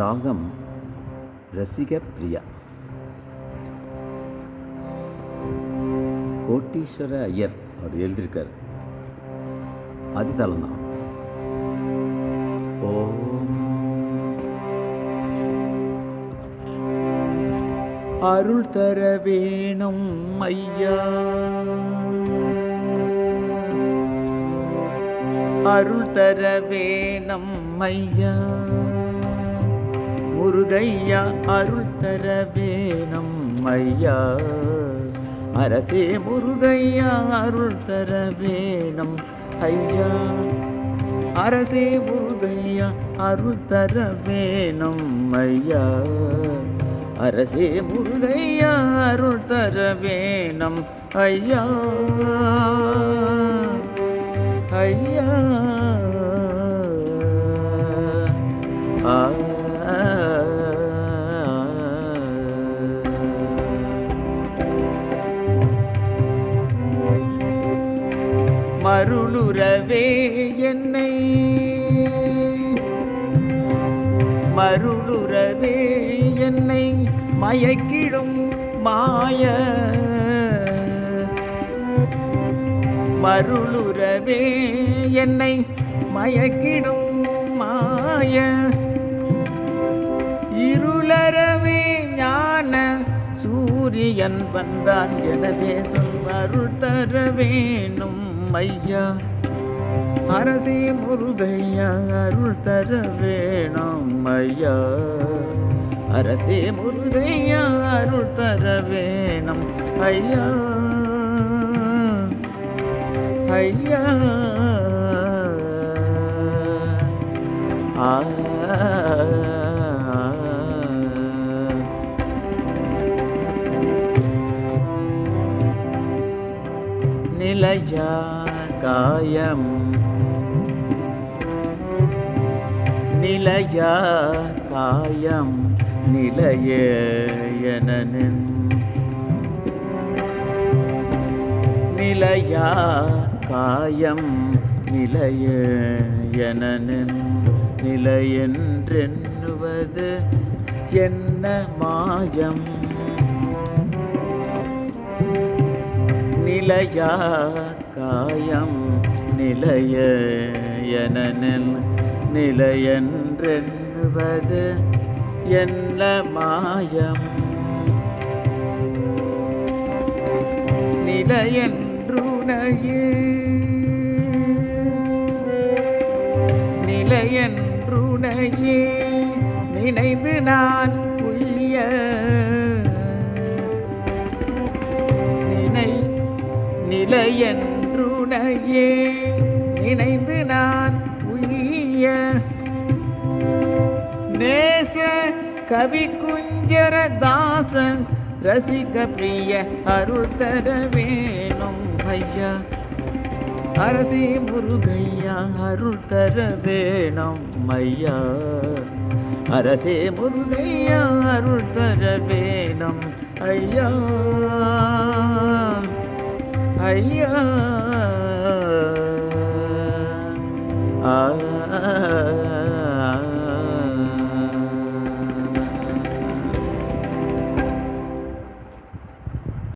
ராகம் ரசிக பிரியா கோட்டீஸ்வர ஐயர் அவர் எழுதியிருக்கார். அதிதலம் தான் ஓம். அருள் தர வேணும் ஐயா. அருள் தர வேணும் ஐயா. முருகையா அருள் தர வேணும் ஐயா. அரசே முருகையா அருள் தர வேணும் ஐயா. அரசே முருகையா அருள் தர வேணும் ஐயா. அரசே முருகையா அருள் தர வேணும் ஐயா. மருளுறவே என்னை. மருளுறவே என்னை மயக்கிடும் மாய. மருளுறவே என்னை மயக்கிடும் மாய. இருளறவே ஞான சூரியன் வந்தான். எனவே சொல் அருள் தர வேணும் ஐயா அரசே முருகையா அருள் தர வேணாம் ஐயா அரசே முருகையா அருள் தர வேணும் ஐயா. ஐயா. நிலையா காயம் நிலையா காயம் நிலைய எனனின். நிலையா காயம் நிலைய எனனின். நிலையென்றெண்ணுவது என்ன மாயம்? நிலையா காயம் நிலைய எனனில் நிலையென்றெண்ணுவது என்ன மாயம்? நிலையென்றுணையே நிலையென்றுணையே நினைந்து நான் உய்ய நிலையன்றுணையே நினைந்து நான் உய நேச கவி குஞ்சர தாசன் ரசிக பிரிய அருள் தர வேணும் ஐயா அரசி முருகையா அருள் தர வேணும் ஐயா அரசே முருகையா அருள் தர வேணும் ஐயா ஐயா